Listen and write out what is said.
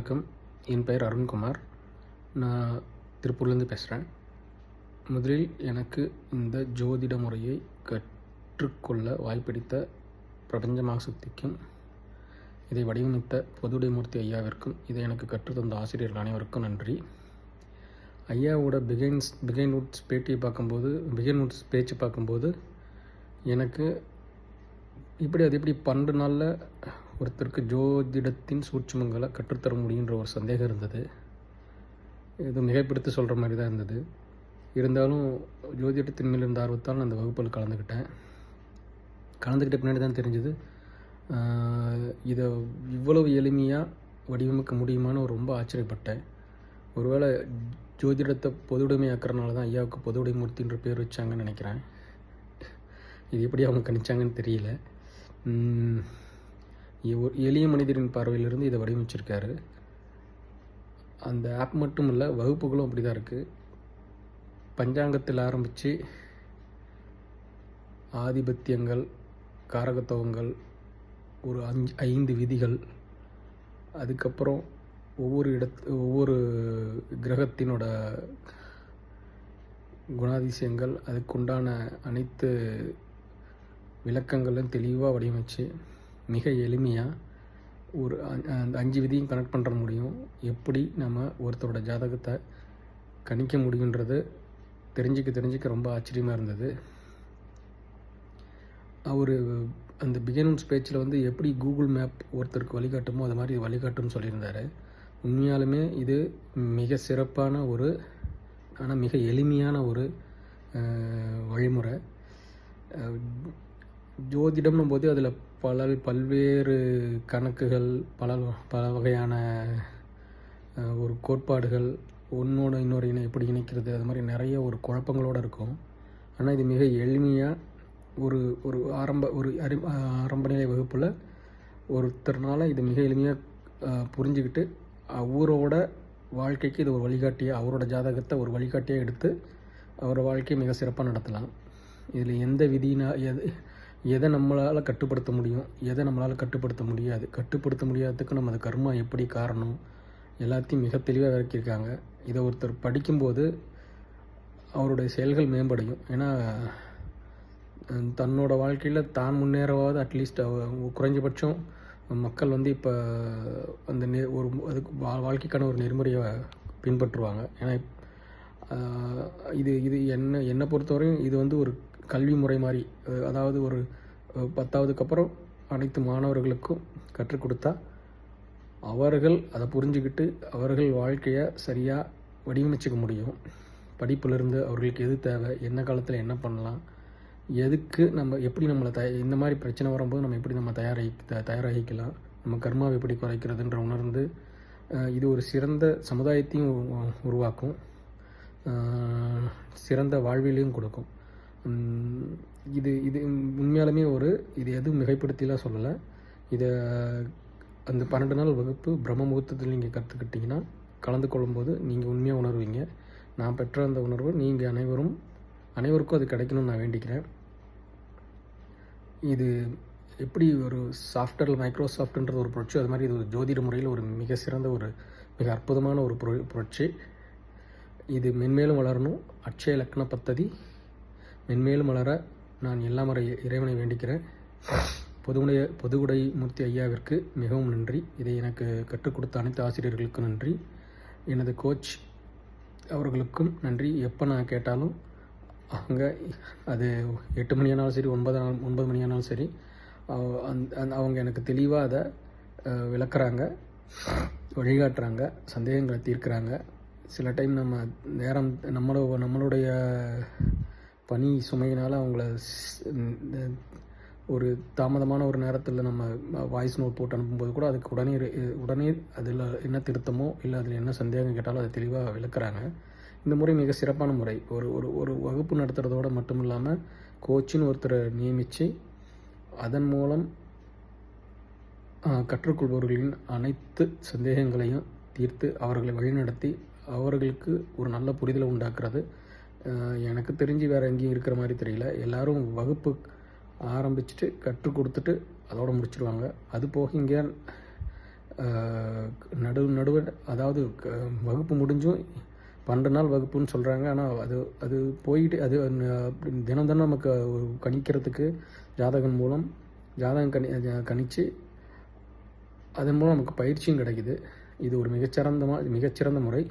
வணக்கம். என் பெயர் அருண்குமார். நான் திருப்பூர்லேருந்து பேசுகிறேன் முதலில் எனக்கு இந்த ஜோதிட முறையை கற்றுக்கொள்ள வாய்ப்பிடித்த பிரபஞ்ச மகாசக்திக்கும் இதை வடிவமைத்த பொதுடைமூர்த்தி ஐயாவிற்கும் இதை எனக்கு கற்றுத்தந்த ஆசிரியர்கள் அனைவருக்கும் நன்றி. ஐயாவோட பிகைன்ஸ் பிகைன் உட்ஸ் பேட்டியை பார்க்கும்போது பிகைன் உட்ஸ் பேச்சு பார்க்கும்போது எனக்கு இப்படி அது எப்படி பன்னெண்டு நாளில் ஒருத்தருக்கு ஜோதிடத்தின் சூட்சமங்களை கற்றுத்தர முடியுன்ற ஒரு சந்தேகம் இருந்தது. இது மிகைப்படுத்தி சொல்கிற மாதிரி தான் இருந்தது. இருந்தாலும் ஜோதிடத்தின் மேல் இருந்த ஆர்வத்தால் நான் அந்த வகுப்பில் கலந்துக்கிட்டேன். கலந்துக்கிட்ட பின்னாடி தான் தெரிஞ்சது. இதை இவ்வளவு எளிமையாக வடிவமைக்க முடியுமான்னு ரொம்ப ஆச்சரியப்பட்டேன். ஒருவேளை ஜோதிடத்தை பொதுவுடைமையாக்குறனால தான் ஐயாவுக்கு பொதுவுடைமூர்த்தின்ற பேர் வச்சாங்கன்னு நினைக்கிறேன். இது எப்படி அவங்க கணிச்சாங்கன்னு தெரியல. எளிய மனிதரின் பார்வையிலிருந்து இதை வடிவமைச்சிருக்காரு. அந்த ஆப் மட்டும் இல்லை வகுப்புகளும் அப்படி தான் இருக்குது பஞ்சாங்கத்தில் ஆரம்பித்து ஆதிபத்தியங்கள் காரகத்துவங்கள் ஒரு அஞ்சு ஐந்து விதிகள் அதுக்கப்புறம் ஒவ்வொரு இடத்து ஒவ்வொரு கிரகத்தினோட குணாதிசயங்கள் அதுக்குண்டான அனைத்து விளக்கங்களும் தெளிவாக வடிவமைச்சு மிக எளிமையாக ஒரு அந்த அஞ்சு விதியும் கனெக்ட் பண்ணுற முடியும். எப்படி நம்ம ஒருத்தரோட ஜாதகத்தை கணிக்க முடியுன்றது தெரிஞ்சுக்க தெரிஞ்சுக்க ரொம்ப ஆச்சரியமாக இருந்தது. அவர் அந்த பிகினன்ஸ் பேச்சில் வந்து எப்படி கூகுள் மேப் ஒருத்தருக்கு வழிகாட்டுமோ அது மாதிரி வழிகாட்டும்னு சொல்லியிருந்தாரு. உண்மையாலுமே இது மிக சிறப்பான ஒரு ஆனால் மிக எளிமையான ஒரு வழிமுறை. ஜோதிடம்னும் போது அதில் பல பல்வேறு கணக்குகள் பல பல வகையான ஒரு கோட்பாடுகள் ஒன்றோட இன்னொரு இணை எப்படி இணைக்கிறது அது மாதிரி நிறைய ஒரு குழப்பங்களோடு இருக்கும். ஆனால் இது மிக எளிமையாக ஒரு ஒரு ஆரம்ப ஒரு அறி ஆரம்ப நிலை வகுப்பில் ஒருத்தர்னால இது மிக எளிமையாக புரிஞ்சுக்கிட்டு அவரோட வாழ்க்கைக்கு இது ஒரு வழிகாட்டியாக அவரோட ஜாதகத்தை ஒரு வழிகாட்டியாக எடுத்து அவரோட வாழ்க்கையை மிக சிறப்பாக நடத்தலாம். இதில் எந்த விதினா எது எதை நம்மளால் கட்டுப்படுத்த முடியும்? எதை நம்மளால் கட்டுப்படுத்த முடியாது? கட்டுப்படுத்த முடியாததுக்கு நம்ம கர்மா எப்படி காரணம்? எல்லாத்தையும் மிக தெளிவாக விளக்கியிருக்காங்க. இதை ஒருத்தர் படிக்கும்போது அவருடைய செயல்கள் மேம்படையும். ஏன்னா தன்னோட வாழ்க்கையில் தான் முன்னேறவாவது அட்லீஸ்ட் குறைஞ்சபட்சம் மக்கள் வந்து இப்போ அந்த நெ ஒரு அதுக்கு வா- வாழ்க்கைக்கான ஒரு நெறிமுறையை பின்பற்றுவாங்க. ஏன்னா இது இது என்ன என்னை பொறுத்தவரையும் இது வந்து ஒரு கல்வி முறை மாதிரி அதாவது ஒரு பத்தாவதுக்கு அப்புறம் அனைத்து மாணவர்களுக்கும் கற்றுக் கொடுத்தா அவர்கள் அதை புரிஞ்சுக்கிட்டு அவர்கள் வாழ்க்கையை சரியாக வடிவமைச்சிக்க முடியும். படிப்பிலிருந்து அவர்களுக்கு எது தேவை என்ன காலத்தில் என்ன பண்ணலாம் எதுக்கு நம்ம எப்படி நம்மளை தய இந்த மாதிரி பிரச்சனை வரும்போது நம்ம எப்படி நம்ம தயாரி த- தயாராகிக்கலாம் நம்ம கர்மாவை எப்படி குறைக்கிறதுன்ற உணர்ந்து இது ஒரு சிறந்த சமுதாயத்தையும் உருவாக்கும். சிறந்த வாழ்விலையும் கொடுக்கும். இது இது உண்மையாலுமே ஒரு இது எதுவும் மிகைப்படுத்திலாம் சொல்லலை. இதை அந்த பன்னெண்டு நாள் வகுப்பு பிரம்ம முகூர்த்தத்தில் நீங்கள் கற்றுக்கிட்டிங்கன்னா கலந்து கொள்ளும்போது நீங்கள் உண்மையாக உணர்வீங்க. நான் பெற்ற அந்த உணர்வு நீங்கள் அனைவரும் அனைவருக்கும் அது கிடைக்கணும்னு நான் வேண்டிக்கிறேன். இது எப்படி ஒரு சாஃப்ட்வேர் மைக்ரோசாஃப்ட்ன்றது ஒரு புரட்சி அது மாதிரி இது ஒரு ஜோதிட முறையில் ஒரு மிக சிறந்த ஒரு மிக அற்புதமான ஒரு புரட்சி. இது மென்மேலும் வளரணும். அட்சய லக்ன பத்ததி மென்மேலும் வளர நான் எல்லாமறை வரை இறைவனை வேண்டிக்கிறேன். பொதுவுடைய பொதுவுடை மூர்த்தி ஐயாவிற்கு மிகவும் நன்றி. இதை எனக்கு கற்றுக் கொடுத்த அனைத்து ஆசிரியர்களுக்கும் நன்றி. எனது கோச் அவர்களுக்கும் நன்றி. எப்போ நான் கேட்டாலும் அவங்க அது எட்டு மணியானாலும் சரி ஒன்பது ஒன்பது மணியானாலும் சரி அவ- அவங்க எனக்கு தெளிவாக அதை விளக்குறாங்க வழிகாட்டுறாங்க சந்தேகங்களை தீர்க்குறாங்க. சில டைம் நம்ம நேரம் நம்மளோ நம்மளுடைய பணி சுமையினால் அவங்கள ஒரு தாமதமான ஒரு நேரத்தில் நம்ம வாய்ஸ் நோட் போட்டு அனுப்பும்போது கூட அதுக்கு உடனே உடனே அதில் என்ன திருத்தமோ இல்லை அதில் என்ன சந்தேகம் கேட்டாலும் அதை தெளிவாக விளக்குறாங்க. இந்த முறை மிக சிறப்பான முறை. ஒரு ஒரு ஒரு வகுப்பு நடத்துகிறதோட மட்டும் இல்லாமல் கோச்சின்னு ஒருத்தரை நியமித்து அதன் மூலம் கற்றுக்கொள்பவர்களின் அனைத்து சந்தேகங்களையும் தீர்த்து அவர்களை வழிநடத்தி அவர்களுக்கு ஒரு நல்ல புரிதலை உண்டாக்குறது. எனக்கு தெரிஞ்சு வேறு எங்கேயும் இருக்கிற மாதிரி தெரியல. எல்லோரும் வகுப்பு ஆரம்பிச்சுட்டு கற்றுக் கொடுத்துட்டு அதோடு முடிச்சிருவாங்க. அது போக இங்கே நடு நடுவு அதாவது க- வகுப்பு முடிஞ்சும் பன்னெண்டு நாள் வகுப்புன்னு சொல்கிறாங்க ஆனால் அது அது போயிட்டு அது அப்படி தினம் தினம் நமக்கு கணிக்கிறதுக்கு ஜாதகம் மூலம் ஜாதகம் கணி கணித்து கணிச்சு அதன் மூலம் நமக்கு பயிற்சியும் கிடைக்குது. இது ஒரு மிகச்சிறந்த மிகச்சிறந்த முறை.